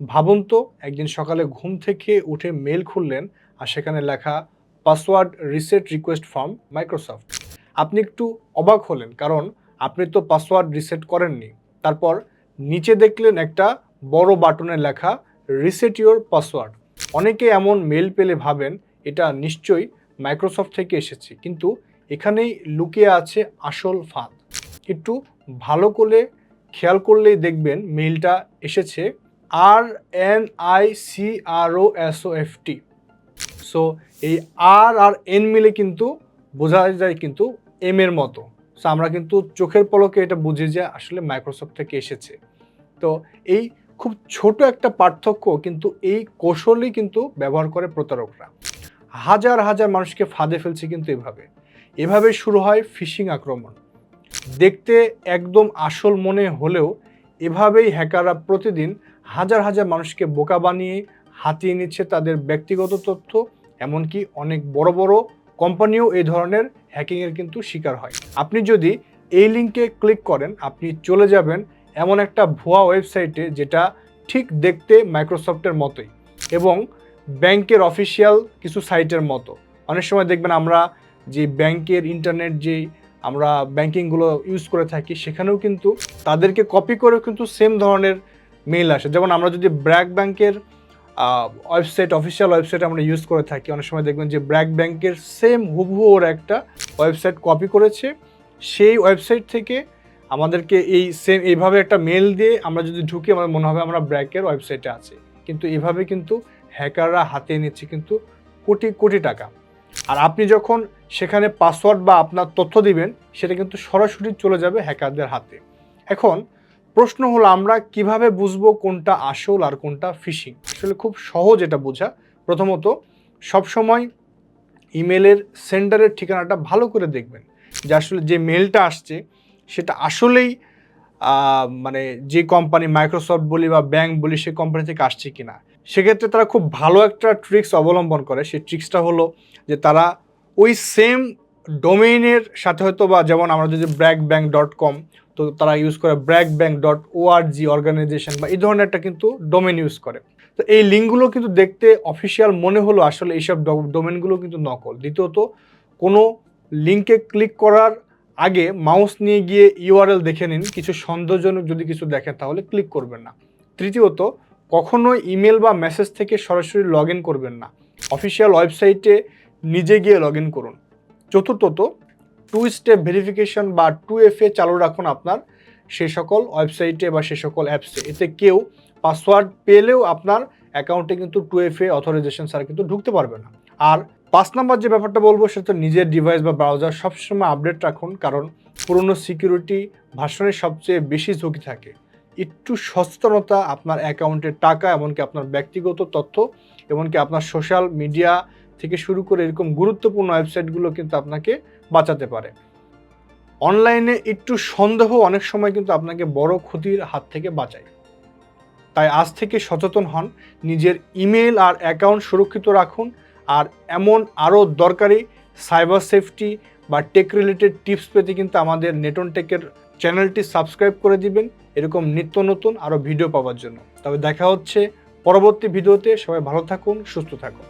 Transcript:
ভাবুন তো, একদিন সকালে ঘুম থেকে উঠে মেল খুললেন আর সেখানে লেখা password reset request form Microsoft. আপনি একটু অবাক হলেন কারণ আপনি তো পাসওয়ার্ড রিসেট করেননি। তারপর নিচে দেখলেন একটা বড় বাটনে লেখা রিসেট ইউর পাসওয়ার্ড। অনেকে এমন মেল পেলে ভাবেন, এটা নিশ্চয়ই মাইক্রোসফট থেকে এসেছে। কিন্তু এখানেই লুকিয়ে আছে আসল ফাঁদ। একটু ভালো করে খেয়াল করলেই দেখবেন মেইলটা এসেছে R N I C R O S O F T so এই আর আর এন মিলে কিন্তু বোঝা যায় কিন্তু এম এর মতো। সো আমরা কিন্তু চোখের পলকে এটা বুঝি যে আসলে মাইক্রোসফট থেকে এসেছে। তো এই খুব ছোট একটা পার্থক্য কিন্তু এই কৌশলই কিন্তু ব্যবহার করে প্রতারকরা। হাজার হাজার মানুষকে ফাঁদে ফেলছে কিন্তু এভাবে। এভাবে শুরু হয় ফিশিং আক্রমণ। দেখতে একদম আসল মনে হলেও এভাবেই হ্যাকাররা প্রতিদিন হাজার হাজার মানুষকে বোকা বানিয়ে হাতিয়ে নিচ্ছে তাদের ব্যক্তিগত তথ্য, এমনকি অনেক বড় বড় কোম্পানিও এই ধরনের হ্যাকিংয়ের কিন্তু শিকার হয়। আপনি যদি এই লিঙ্কে ক্লিক করেন, আপনি চলে যাবেন এমন একটা ভুয়া ওয়েবসাইটে যেটা ঠিক দেখতে মাইক্রোসফটের মতোই এবং ব্যাংকের অফিসিয়াল কিছু সাইটের মতো। অনেক সময় দেখবেন আমরা যে ব্যাংকের ইন্টারনেট যে আমরা ব্যাংকিংগুলো ইউজ করে থাকি, সেখানেও কিন্তু তাদেরকে কপি করেও কিন্তু সেম ধরনের মেইল আসে। যেমন আমরা যদি ব্র্যাক ব্যাংকের ওয়েবসাইট অফিসিয়াল ওয়েবসাইট আমরা ইউজ করে থাকি, অনেক সময় দেখবেন যে ব্র্যাক ব্যাংকের সেম হুবহু ওর একটা ওয়েবসাইট কপি করেছে। সেই ওয়েবসাইট থেকে আমাদেরকে এই সেম এইভাবে একটা মেল দিয়ে আমরা যদি ঢুকি আমার মনে হবে আমরা ব্র্যাকের ওয়েবসাইটে আছি। কিন্তু এভাবে কিন্তু হ্যাকাররা হাতিয়ে নিচ্ছে কিন্তু কোটি কোটি টাকা। আর আপনি যখন সেখানে পাসওয়ার্ড বা আপনার তথ্য দিবেন, সেটা কিন্তু সরাসরি চলে যাবে হ্যাকারদের হাতে। এখন প্রশ্ন হলো, আমরা কীভাবে বুঝব কোনটা আসল আর কোনটা ফিশিং আসলে খুব সহজ এটা বোঝা। প্রথমত, সবসময় ইমেলের সেন্ডারের ঠিকানাটা ভালো করে দেখবেন। যে আসলে যে মেলটা আসছে, সেটা আসলেই মানে যে কোম্পানি মাইক্রোসফট বলি বা ব্যাংক বলি সেই কোম্পানি থেকে আসছে কিনা। সেক্ষেত্রে তারা খুব ভালো একটা ট্রিক্স অবলম্বন করে। সেই ট্রিক্সটা হলো যে তারা ওই সেম ডোমেইনের সাথে হয়তো বা যেমন আমরা যদি ব্র্যাক ব্যাংক ডট কম তো তারা ইউজ করে BRAC bank dot org organization বা এই ধরনের একটা কিন্তু ডোমেন ইউজ করে। তো এই লিঙ্কগুলো কিন্তু দেখতে অফিসিয়াল মনে হলো আসলে এইসব ডোমেনগুলো কিন্তু নকল। দ্বিতীয়ত কোনো লিঙ্কে ক্লিক করার আগে মাউস নিয়ে গিয়ে ইউআরএল দেখে নিন, কিছু সন্দেহজনক যদি কিছু দেখেন, তাহলে ক্লিক করবেন না। তৃতীয়ত, কখনোই ইমেল বা মেসেজ থেকে সরাসরি লগ ইন করবেন না। অফিসিয়াল ওয়েবসাইটে নিজে গিয়ে লগ ইন করুন। চতুর্থত টু স্টেপ ভেরিফিকেশন বা টু এফ এ চালু রাখুন আপনার সে সকল ওয়েবসাইটে বা সে সকল অ্যাপসে এতে কেউ পাসওয়ার্ড পেলেও আপনার অ্যাকাউন্টে কিন্তু টু এফ এ অথরাইজেশন ছাড়া কিন্তু ঢুকতে পারবে না। আর পাঁচ নাম্বার যে ব্যাপারটা বলব, সেটা তো নিজের ডিভাইস বা ব্রাউজার সবসময় আপডেট রাখুন, কারণ পুরনো সিকিউরিটি ভার্সনের সবচেয়ে বেশি ঝুঁকি থাকে। একটু সচেতনতা আপনার অ্যাকাউন্টের টাকা, এমনকি আপনার ব্যক্তিগত তথ্য, এমনকি আপনার সোশ্যাল মিডিয়া থেকে শুরু করে এরকম গুরুত্বপূর্ণ ওয়েবসাইটগুলো কিন্তু আপনাকে বাঁচাতে পারে। অনলাইনে একটু সন্দেহ অনেক সময় কিন্তু আপনাকে বড় ক্ষতির হাত থেকে বাঁচায়। তাই আজ থেকে সচেতন হন, নিজের ইমেল আর অ্যাকাউন্ট সুরক্ষিত রাখুন আর এমন আরও দরকারি সাইবার সেফটি বা টেক রিলেটেড টিপস পেতে কিন্তু আমাদের নেটন টেকের চ্যানেলটি সাবস্ক্রাইব করে দিবেন। এরকম নিত্য নতুন আরও ভিডিও পাওয়ার জন্য। তবে দেখা হচ্ছে পরবর্তী ভিডিওতে সবাই ভালো থাকুন, সুস্থ থাকুন।